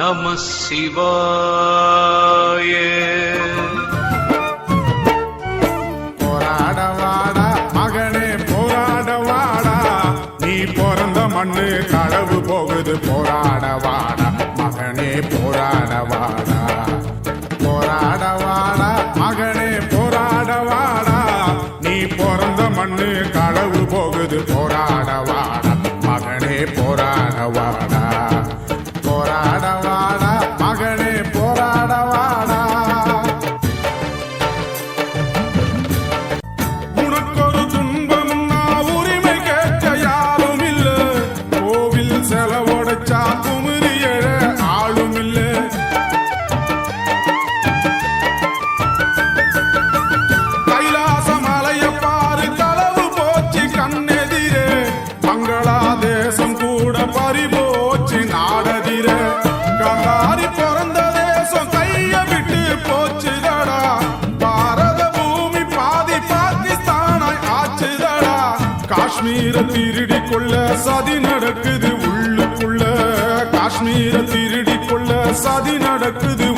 நம சிவாய. போராடவாடா மகனே போராடவாடா நீ பிறந்த மண்ணு களவு போகுது போராடவாடா மகனே போராடவாடா போராடவாடா மகனே போராடவாடா நீ பிறந்த மண்ணு களவு போகுது போராடவா காஷ்மீர திருடி கொள்ள சதி நடக்குது உள்ளுக்குள்ள. காஷ்மீர திருடி கொள்ள சதி நடக்குது